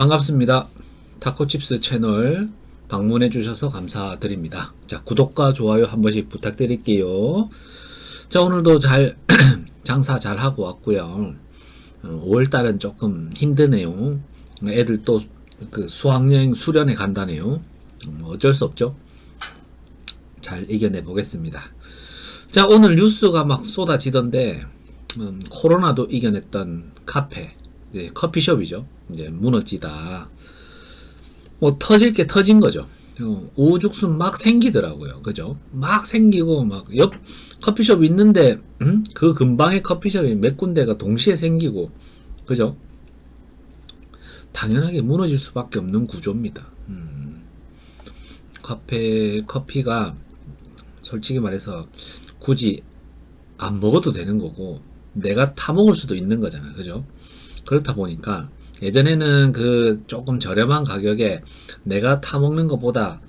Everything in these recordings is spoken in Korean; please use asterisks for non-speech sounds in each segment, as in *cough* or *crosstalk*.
반갑습니다. 타코칩스 채널 방문해 주셔서 감사드립니다. 자, 구독과 좋아요 한 번씩 부탁드릴게요. 자, 오늘도 잘 *clears throat* 장사 잘 하고 왔고요. 5월 달은 조금 힘드네요. 애들 또 그 수학여행 수련회 간다네요. 음, 어쩔 수 없죠. 잘 이겨내 보겠습니다. 자, 오늘 뉴스가 막 쏟아지던데 음, 코로나도 이겨냈던 카페, 이제 커피숍이죠. 이제 무너지다. 뭐 터질 게 터진 거죠. 어, 우죽순 막 생기더라고요. 그죠? 막 생기고 막 옆 커피숍 있는데 음? 그 근방에 커피숍이 몇 군데가 동시에 생기고 그죠? 당연하게 무너질 수밖에 없는 구조입니다. 음. 카페 커피가 솔직히 말해서 굳이 안 먹어도 되는 거고 내가 타 먹을 수도 있는 거잖아. 그죠? 그렇다 보니까 예전에는 그 조금 저렴한 가격에 내가 타 먹는 것보다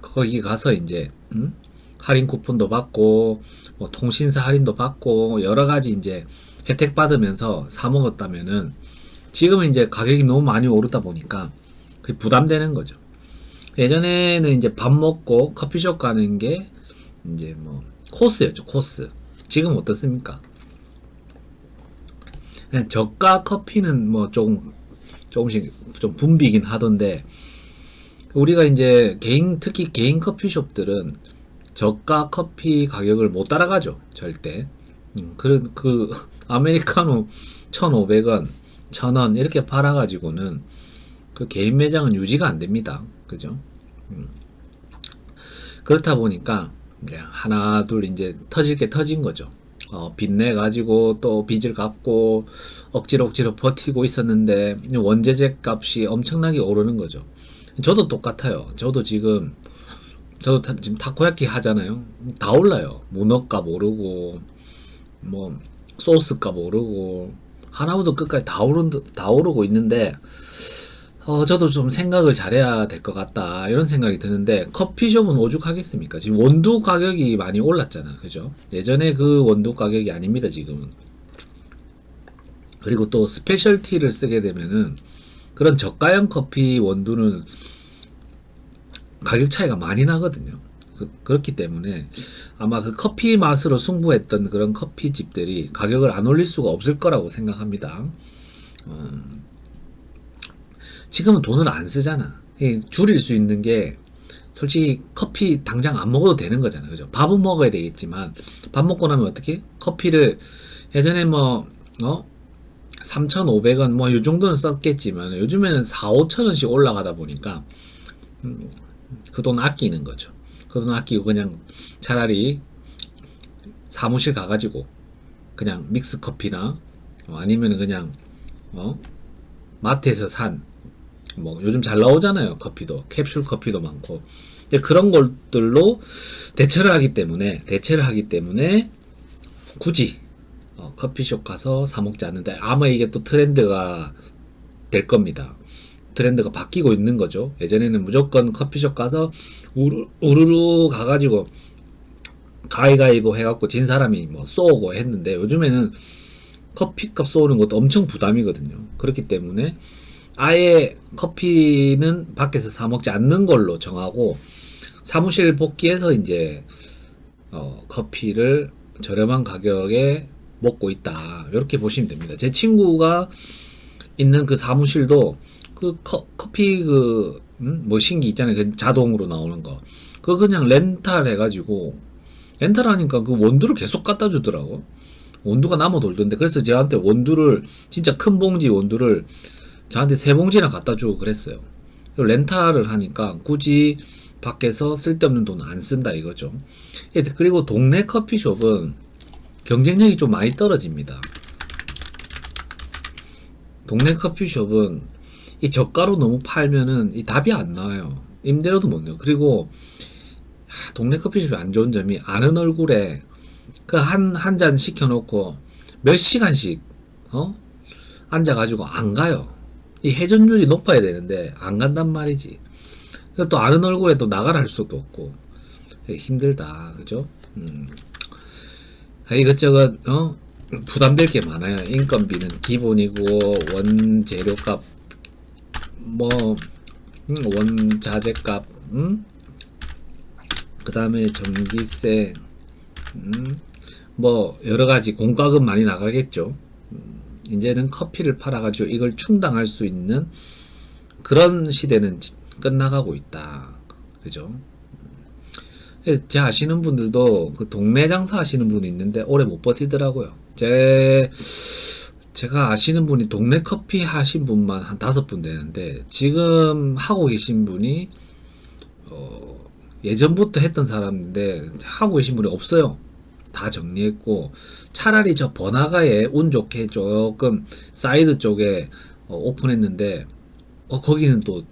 거기 가서 이제 음? 할인 쿠폰도 받고 뭐 통신사 할인도 받고 여러 가지 이제 혜택 받으면서 사 먹었다면은 지금은 이제 가격이 너무 많이 오르다 보니까 그게 부담되는 거죠. 예전에는 이제 밥 먹고 커피숍 가는 게 이제 뭐 코스였죠 코스. 지금 어떻습니까? 그냥 저가 커피는 뭐 조금 조금씩 좀 붐비긴 하던데 우리가 이제 개인 특히 개인 커피숍들은 저가 커피 가격을 못 따라가죠 절대. 음, 그, 그 *laughs* 아메리카노 1,500원 1,000원 이렇게 팔아 가지고는 그 개인 매장은 유지가 안 됩니다. 그죠? 음. 그렇다 보니까 하나 둘 이제 터질 게 터진 거죠 어, 빚내 가지고 또 빚을 갚고 억지로 억지로 버티고 있었는데 원재재 값이 엄청나게 오르는 거죠. 저도 똑같아요. 저도 지금 저도 타- 지금 타코야끼 하잖아요. 다 올라요. 문어값 오르고 뭐 소스값 오르고 하나부터 끝까지 다 오른 다 오르고 있는데 어, 저도 좀 생각을 잘해야 될 것 같다. 이런 생각이 드는데, 커피숍은 오죽하겠습니까? 지금 원두 가격이 많이 올랐잖아. 그죠? 예전에 그 원두 가격이 아닙니다, 지금은. 그리고 또 스페셜티를 쓰게 되면은, 그런 저가형 커피 원두는 가격 차이가 많이 나거든요. 그, 그렇기 때문에 아마 그 커피 맛으로 승부했던 그런 커피 집들이 가격을 안 올릴 수가 없을 거라고 생각합니다. 음, 지금은 돈을 안 쓰잖아. 이 줄일 수 있는 게 솔직히 커피 당장 안 먹어도 되는 거잖아. 그죠? 밥은 먹어야 되겠지만 밥 먹고 나면 어떻게? 커피를 예전에 뭐 어? 3,500원 뭐 요 정도는 썼겠지만 요즘에는 4, 5천원씩 올라가다 보니까 음, 그돈 아끼는 거죠. 그 돈 아끼고 그냥 차라리 사무실 가가지고 그냥 믹스 커피나 어, 아니면 그냥 어? 마트에서 산 뭐 요즘 잘 나오잖아요 커피도. 캡슐 커피도 많고. 근데 그런 것들로 대체를 하기 때문에 대체를 하기 때문에 굳이 어, 커피숍 가서 사 먹지 않는다. 아마 이게 또 트렌드가 될 겁니다. 트렌드가 바뀌고 있는 거죠. 예전에는 무조건 커피숍 가서 우르, 우르르 가가지고 가위가위보 해갖고 진 사람이 뭐 쏘고 했는데 요즘에는 커피값 쏘는 것도 엄청 부담이거든요. 그렇기 때문에 아예 커피는 밖에서 사 먹지 않는 걸로 정하고 사무실 복귀해서 이제 어, 커피를 저렴한 가격에 먹고 있다. 이렇게 보시면 됩니다. 제 친구가 있는 그 사무실도 그 커, 커피 그 음? 머신기 있잖아요. 그 자동으로 나오는 거. 그거 그냥 렌탈 해가지고 렌탈 하니까 그 원두를 계속 갖다 주더라고. 원두가 남아 돌던데 그래서 저한테 원두를 진짜 큰 봉지 원두를 저한테 세 봉지나 갖다 주고 그랬어요. 렌탈을 하니까 굳이 밖에서 쓸데없는 돈 안 쓴다 이거죠. 예, 그리고 동네 커피숍은 경쟁력이 좀 많이 떨어집니다. 동네 커피숍은 이 저가로 너무 팔면은 이 답이 안 나와요. 임대료도 못 내요. 그리고 하, 동네 커피숍이 안 좋은 점이 아는 얼굴에 그 한 한 잔 시켜놓고 몇 시간씩 어 앉아가지고 안 가요. 이 회전율이 높아야 되는데 안 간단 말이지. 또 아는 얼굴에 또 나가라 할 수도 없고 힘들다, 그죠? 음. 아, 이것저것 어 부담될 게 많아요. 인건비는 기본이고 원재료값 뭐 음, 원자재값, 음? 그 다음에 전기세, 음? 뭐 여러 가지 공과금 많이 나가겠죠. 음, 이제는 커피를 팔아가지고 이걸 충당할 수 있는 그런 시대는 지- 끝나가고 있다. 그죠? 음. 제 아시는 분들도 그 동네 장사 하시는 분이 있는데 오래 못 버티더라고요. 제 제가 아시는 분이 동네 커피 하신 분만 한 다섯 분 되는데 지금 하고 계신 분이 어, 예전부터 했던 사람인데 하고 계신 분이 없어요. 다 정리했고 차라리 저 번화가에 운 좋게 조금 사이드 쪽에 어, 오픈했는데 어, 거기는 또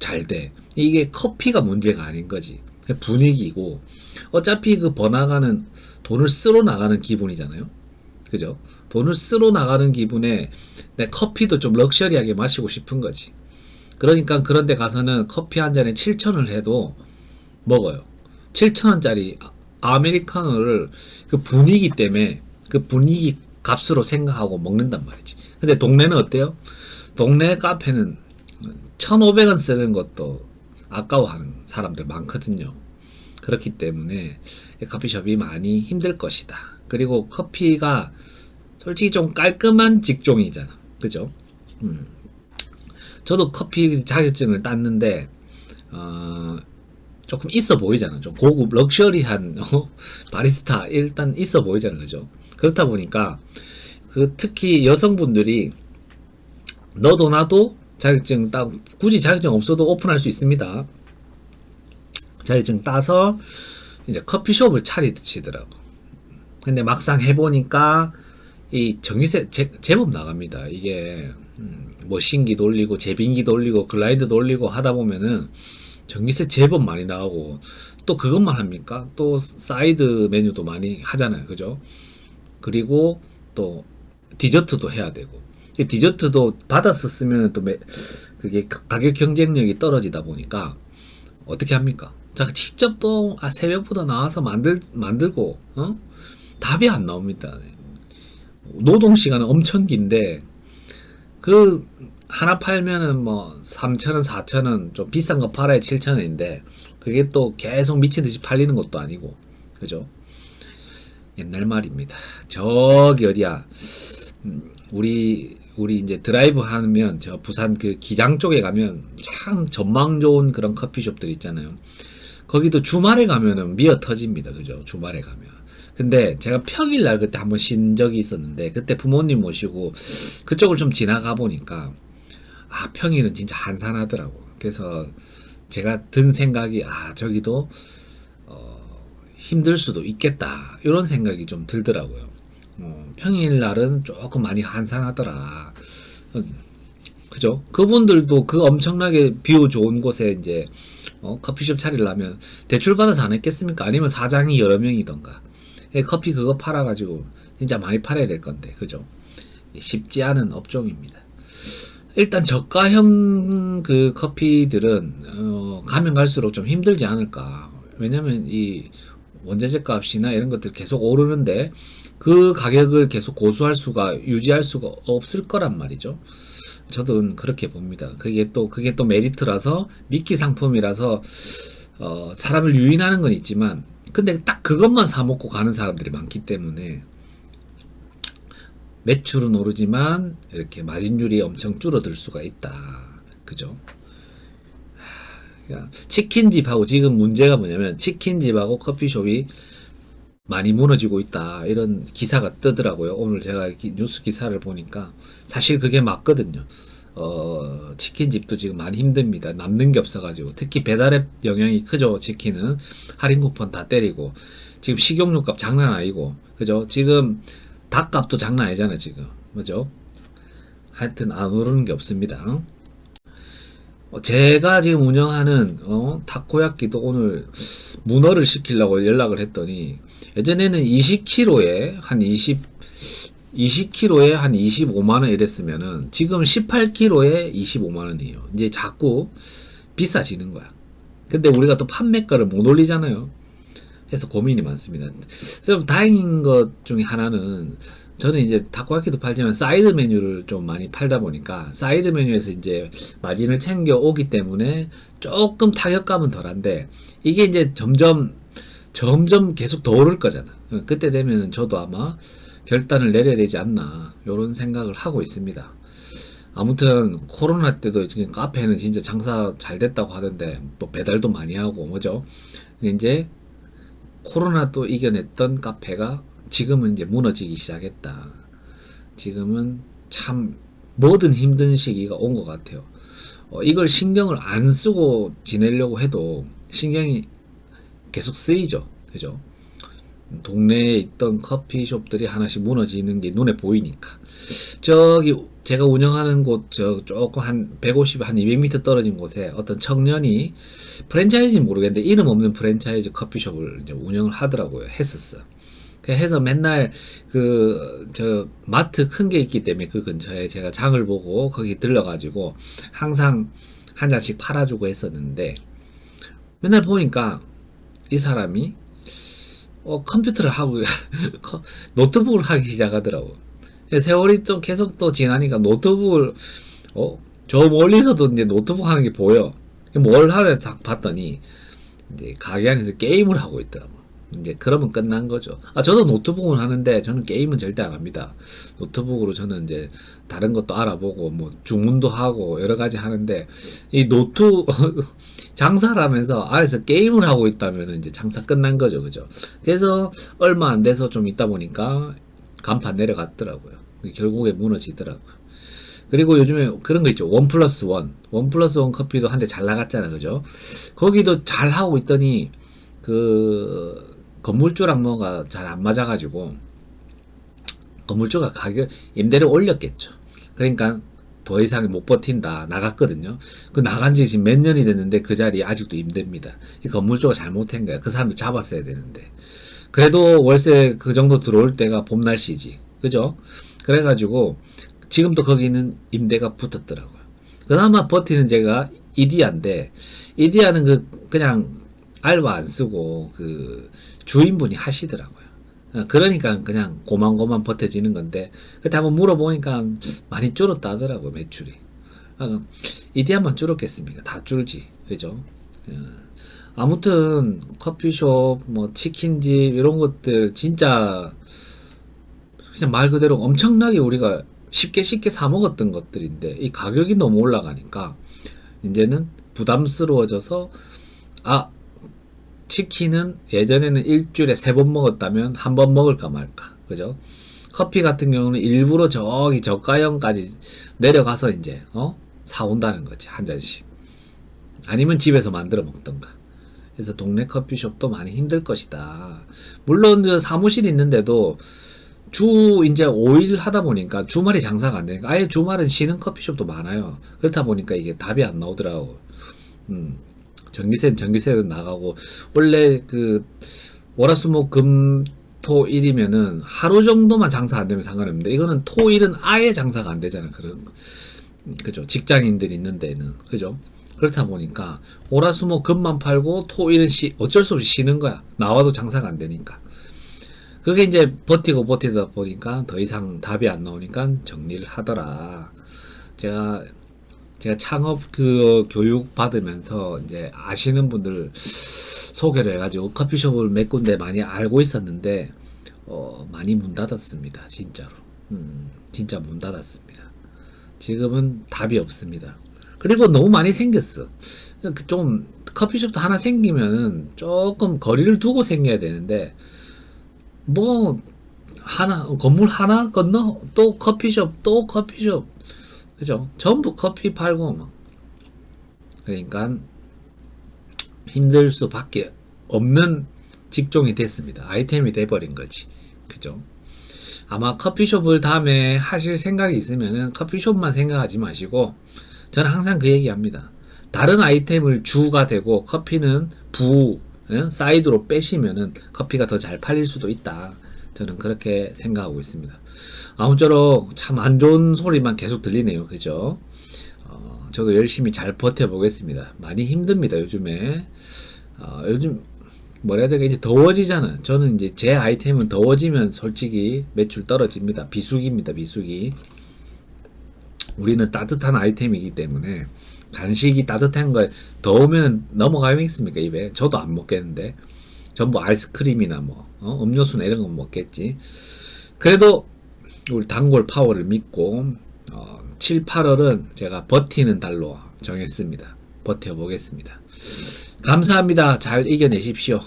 잘 돼. 이게 커피가 문제가 아닌 거지. 분위기고 어차피 그 번화가는 돈을 쓰러 나가는 기분이잖아요. 그죠? 돈을 쓰러 나가는 기분에 내 커피도 좀 럭셔리하게 마시고 싶은 거지. 그러니까 그런 데 가서는 커피 한 잔에 7천을 해도 먹어요. 7천원짜리 아메리카노를 그 분위기 때문에 그 분위기 값으로 생각하고 먹는단 말이지. 근데 동네는 어때요? 동네 카페는 1,500원 쓰는 것도 아까워하는 사람들 많거든요. 그렇기 때문에 이 커피숍이 많이 힘들 것이다. 그리고 커피가 솔직히 좀 깔끔한 직종이잖아. 그죠? 음. 저도 커피 자격증을 땄는데, 어, 조금 있어 보이잖아. 좀 고급, 럭셔리한, *laughs* 어, 바리스타, 일단 있어 보이잖아. 그죠? 그렇다 보니까, 그, 특히 여성분들이, 너도 나도 자격증 따, 굳이 자격증 없어도 오픈할 수 있습니다. 자격증 따서, 이제 커피숍을 차리시더라고. 근데 막상 해보니까, 이 전기세 제, 제법 나갑니다. 이게 음, 뭐 신기 돌리고 제빙기 돌리고 글라이드 돌리고 하다 보면은 전기세 제법 많이 나오고 또 그것만 합니까? 또 사이드 메뉴도 많이 하잖아요. 그죠? 그리고 또 디저트도 해야 되고 이 디저트도 받아서 쓰면 또 매, 그게 가- 가격 경쟁력이 떨어지다 보니까 어떻게 합니까? 자 직접 또 아, 새벽부터 나와서 만들 만들고 어? 답이 안 나옵니다. 노동 시간은 엄청 긴데 그 하나 팔면은 뭐 3,000원, 4,000원 좀 비싼 거 팔아야 7,000원인데 그게 또 계속 미친 듯이 팔리는 것도 아니고 그죠? 옛날 말입니다. 저기 어디야? 음, 우리 우리 이제 드라이브 하면 저 부산 그 기장 쪽에 가면 참 전망 좋은 그런 커피숍들 있잖아요. 거기도 주말에 가면은 미어 터집니다. 그죠? 주말에 가면. 근데 제가 평일날 그때 한번 쉰 적이 있었는데 그때 부모님 모시고 그쪽을 좀 지나가 보니까 아 평일은 진짜 한산하더라고. 그래서 제가 든 생각이 아 저기도 어, 힘들 수도 있겠다 이런 생각이 좀 들더라고요. 어, 평일 날은 조금 많이 한산하더라. 어, 그죠? 그분들도 그 엄청나게 뷰 좋은 곳에 이제 어, 커피숍 차리려면 대출 받아서 안 했겠습니까? 아니면 사장이 여러 명이던가. 예, 커피 그거 팔아가지고 진짜 많이 팔아야 될 건데, 그죠? 쉽지 않은 업종입니다. 일단 저가형 그 커피들은 어, 가면 갈수록 좀 힘들지 않을까. 왜냐면 이 원자재 값이나 이런 것들 계속 오르는데 그 가격을 계속 고수할 수가 유지할 수가 없을 거란 말이죠. 저도 그렇게 봅니다. 그게 또 그게 또 메리트라서 미끼 상품이라서 어, 사람을 유인하는 건 있지만 근데 딱 그것만 사 먹고 가는 사람들이 많기 때문에 매출은 오르지만 이렇게 마진율이 엄청 줄어들 수가 있다. 그죠? 하, 치킨집하고 지금 문제가 뭐냐면 치킨집하고 커피숍이 많이 무너지고 있다. 이런 기사가 뜨더라고요. 오늘 제가 기- 뉴스 기사를 보니까 사실 그게 맞거든요. 어, 치킨집도 지금 많이 힘듭니다. 남는 게 없어가지고. 특히 배달앱 영향이 크죠. 치킨은. 할인 쿠폰 다 때리고. 지금 식용유 값 장난 아니고. 그죠? 지금 닭값도 장난 아니잖아요. 지금. 그죠? 하여튼 안 오르는 게 없습니다. 어, 제가 지금 운영하는 어, 타코야끼도 오늘 문어를 시키려고 연락을 했더니 예전에는 20kg에 한 20, 20kg에 한 25만 원 이랬으면은 지금 18kg에 25만 원이에요. 이제 자꾸 비싸지는 거야. 근데 우리가 또 판매가를 못 올리잖아요. 그래서 고민이 많습니다. 좀 다행인 것 중에 하나는 저는 이제 타코야키도 팔지만 사이드 메뉴를 좀 많이 팔다 보니까 사이드 메뉴에서 이제 마진을 챙겨 오기 때문에 조금 타격감은 덜한데 이게 이제 점점 점점 계속 더 오를 거잖아. 그때 되면 저도 아마 결단을 내려야 되지 않나 이런 생각을 하고 있습니다. 아무튼 코로나 때도 지금 카페는 진짜 장사 잘 됐다고 하던데 뭐 배달도 많이 하고 뭐죠. 근데 이제 코로나 또 이겨냈던 카페가 지금은 이제 무너지기 시작했다. 지금은 참 뭐든 힘든 시기가 온 것 같아요. 어, 이걸 신경을 안 쓰고 지내려고 해도 신경이 계속 쓰이죠. 그죠? 동네에 있던 커피숍들이 하나씩 무너지는 게 눈에 보이니까. 저기 제가 운영하는 곳 저 조금 한 150, 한 200m 떨어진 곳에 어떤 청년이 프랜차이즈는 모르겠는데 이름 없는 프랜차이즈 커피숍을 운영을 하더라고요. 했었어. 그 해서 맨날 그 저 마트 큰 게 있기 때문에 그 근처에 제가 장을 보고 거기 들러가지고 항상 한 잔씩 팔아주고 했었는데 맨날 보니까 이 사람이 어, 컴퓨터를 하고 *laughs* 커- 노트북을 하기 시작하더라고. 세월이 좀 계속 또 지나니까 노트북을 어, 저 멀리서도 이제 노트북 하는 게 보여. 뭘 하려 딱 봤더니 이제 가게 안에서 게임을 하고 있더라고. 이제 그러면 끝난 거죠. 아 저도 노트북은 하는데 저는 게임은 절대 안 합니다. 노트북으로 저는 이제 다른 것도 알아보고 뭐 주문도 하고 여러 가지 하는데 이 노트 *laughs* 장사를 하면서 안에서 게임을 하고 있다면 이제 장사 끝난 거죠, 그죠? 그래서 얼마 안 돼서 좀 있다 보니까 간판 내려갔더라고요. 결국에 무너지더라고요. 그리고 요즘에 그런 거 있죠. 원 플러스 원. 원 플러스 원 커피도 한때 잘 나갔잖아. 그죠? 거기도 잘 하고 있더니, 그, 건물주랑 뭐가 잘 안 맞아가지고, 건물주가 가격, 임대를 올렸겠죠. 그러니까 더 이상 못 버틴다. 나갔거든요. 그 나간 지 지금 몇 년이 됐는데 그 자리에 아직도 임대입니다. 이 건물주가 잘못한 거야. 그 사람을 잡았어야 되는데. 그래도 월세 그 정도 들어올 때가 봄 날씨지. 그죠? 그래가지고 지금도 거기는 임대가 붙었더라고요. 그나마 버티는 제가 이디아인데 이디아는 그 그냥 알바 안 쓰고 그 주인분이 하시더라고요. 어, 그러니까 그냥 고만고만 버텨지는 건데 그때 한번 물어보니까 많이 줄었다더라고 매출이. 아, 이디아만 줄었겠습니까? 다 줄지, 그죠? 어, 아무튼 커피숍, 뭐 치킨집 이런 것들 진짜 그냥 말 그대로 엄청나게 우리가 쉽게 쉽게 사 먹었던 것들인데 이 가격이 너무 올라가니까 이제는 부담스러워져서 아 치킨은 예전에는 일주일에 세 번 먹었다면 한 번 먹을까 말까 그죠 커피 같은 경우는 일부러 저기 저가형까지 내려가서 이제 어 사온다는 거지 한 잔씩 아니면 집에서 만들어 먹던가 그래서 동네 커피숍도 많이 힘들 것이다 물론 그 사무실 있는데도 주 이제 5일 하다 보니까 주말에 장사가 안 되니까 아예 주말은 쉬는 커피숍도 많아요. 그렇다 보니까 이게 답이 안 나오더라고. 음. 전기세는 전기세도 나가고 원래 그 월화수목 금 토 일이면은 하루 정도만 장사 안 되면 상관없는데 이거는 토 일은 아예 장사가 안 되잖아. 그런 거. 그죠? 직장인들 있는 데는 그죠? 그렇다 보니까 월화수목 금만 팔고 토 일은 쉬, 어쩔 수 없이 쉬는 거야. 나와도 장사가 안 되니까. 그게 이제 버티고 버티다 보니까 더 이상 답이 안 나오니까 정리를 하더라. 제가 제가 창업 그 교육 받으면서 이제 아시는 분들 소개를 해가지고 커피숍을 몇 군데 많이 알고 있었는데 어, 많이 문 닫았습니다. 진짜로. 음, 진짜 문 닫았습니다. 지금은 답이 없습니다. 그리고 너무 많이 생겼어. 그좀 커피숍도 하나 생기면은 조금 거리를 두고 생겨야 되는데 뭐 하나 건물 하나 건너 또 커피숍 또 커피숍 그죠 전부 커피 팔고 막 그러니까 힘들 수밖에 없는 직종이 됐습니다 아이템이 돼버린 거지 그죠 아마 커피숍을 다음에 하실 생각이 있으면은 커피숍만 생각하지 마시고 저는 항상 그 얘기합니다 다른 아이템을 주가 되고 커피는 부 예? 사이드로 빼시면은 커피가 더 잘 팔릴 수도 있다. 저는 그렇게 생각하고 있습니다. 아무쪼록 참 안 좋은 소리만 계속 들리네요. 그죠? 어, 저도 열심히 잘 버텨보겠습니다. 많이 힘듭니다. 요즘에. 어, 요즘 뭐라 해야 되까 이제 더워지잖아. 저는 이제 제 아이템은 더워지면 솔직히 매출 떨어집니다. 비수기입니다. 비수기. 우리는 따뜻한 아이템이기 때문에 간식이 따뜻한 거 더우면 넘어가겠습니까 입에? 저도 안 먹겠는데 전부 아이스크림이나 뭐 어? 음료수나 이런 건 먹겠지. 그래도 우리 단골 파워를 믿고 어, 7, 8월은 제가 버티는 달로 정했습니다. 버텨보겠습니다. 감사합니다. 잘 이겨내십시오.